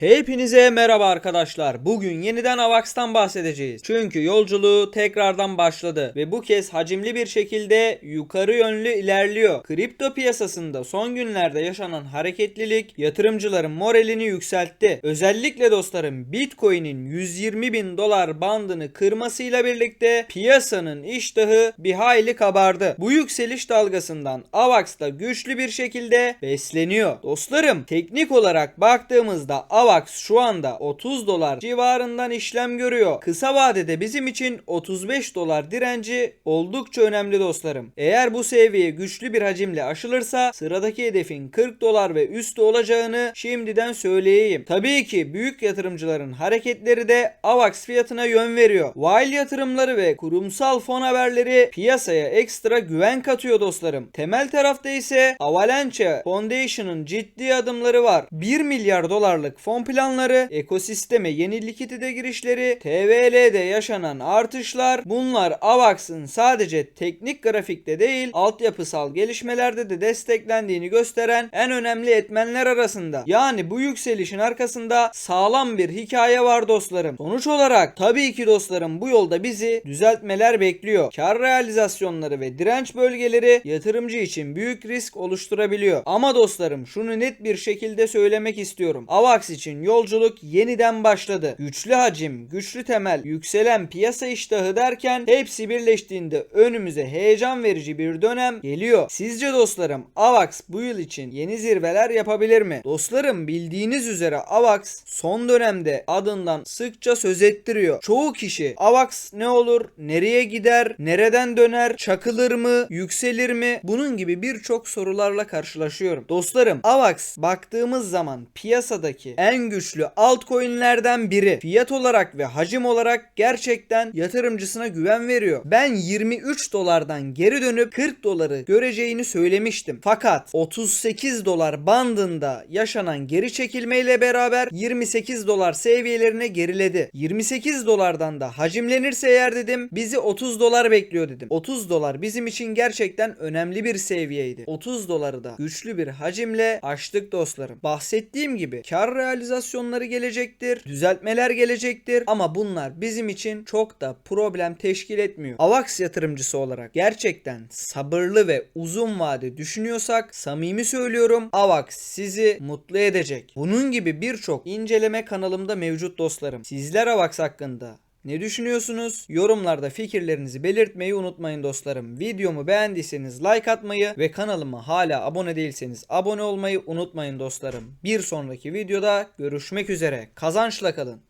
Hepinize merhaba arkadaşlar. Bugün yeniden AVAX'tan bahsedeceğiz. Çünkü yolculuğu tekrardan başladı ve bu kez hacimli bir şekilde yukarı yönlü ilerliyor. Kripto piyasasında son günlerde yaşanan hareketlilik yatırımcıların moralini yükseltti. Özellikle dostlarım Bitcoin'in 120 bin dolar bandını kırmasıyla birlikte piyasanın iştahı bir hayli kabardı. Bu yükseliş dalgasından AVAX da güçlü bir şekilde besleniyor. Dostlarım teknik olarak baktığımızda AVAX şu anda 30 dolar civarından işlem görüyor. Kısa vadede bizim için 35 dolar direnci oldukça önemli dostlarım. Eğer bu seviye güçlü bir hacimle aşılırsa sıradaki hedefin 40 dolar ve üstü olacağını şimdiden söyleyeyim. Tabii ki büyük yatırımcıların hareketleri de AVAX fiyatına yön veriyor. While yatırımları ve kurumsal fon haberleri piyasaya ekstra güven katıyor dostlarım. Temel tarafta ise Avalanche Foundation'ın ciddi adımları var. 1 milyar dolarlık fon planları, ekosisteme yeni likidite girişleri, TVL'de yaşanan artışlar bunlar AVAX'ın sadece teknik grafikte değil altyapısal gelişmelerde de desteklendiğini gösteren en önemli etmenler arasında. Yani bu yükselişin arkasında sağlam bir hikaye var dostlarım. Sonuç olarak tabii ki dostlarım bu yolda bizi düzeltmeler bekliyor. Kar realizasyonları ve direnç bölgeleri yatırımcı için büyük risk oluşturabiliyor. Ama dostlarım şunu net bir şekilde söylemek istiyorum. AVAX için yolculuk yeniden başladı. Güçlü hacim, güçlü temel, yükselen piyasa iştahı derken hepsi birleştiğinde önümüze heyecan verici bir dönem geliyor. Sizce dostlarım AVAX bu yıl için yeni zirveler yapabilir mi? Dostlarım bildiğiniz üzere AVAX son dönemde adından sıkça söz ettiriyor. Çoğu kişi AVAX ne olur, nereye gider, nereden döner, çakılır mı, yükselir mi? Bunun gibi birçok sorularla karşılaşıyorum. Dostlarım AVAX baktığımız zaman piyasadaki en güçlü altcoin'lerden biri. Fiyat olarak ve hacim olarak gerçekten yatırımcısına güven veriyor. Ben 23 dolardan geri dönüp 40 doları göreceğini söylemiştim. Fakat 38 dolar bandında yaşanan geri çekilmeyle beraber 28 dolar seviyelerine geriledi. 28 dolardan da hacimlenirse eğer dedim bizi 30 dolar bekliyor dedim. 30 dolar bizim için gerçekten önemli bir seviyeydi. 30 doları da güçlü bir hacimle aştık dostlarım. Bahsettiğim gibi kar realizasyonları gelecektir, düzeltmeler gelecektir ama bunlar bizim için çok da problem teşkil etmiyor. AVAX yatırımcısı olarak gerçekten sabırlı ve uzun vade düşünüyorsak samimi söylüyorum AVAX sizi mutlu edecek. Bunun gibi birçok inceleme kanalımda mevcut dostlarım. Sizler AVAX hakkında ne düşünüyorsunuz? Yorumlarda fikirlerinizi belirtmeyi unutmayın dostlarım. Videomu beğendiyseniz like atmayı ve kanalıma hala abone değilseniz abone olmayı unutmayın dostlarım. Bir sonraki videoda görüşmek üzere. Kazançla kalın.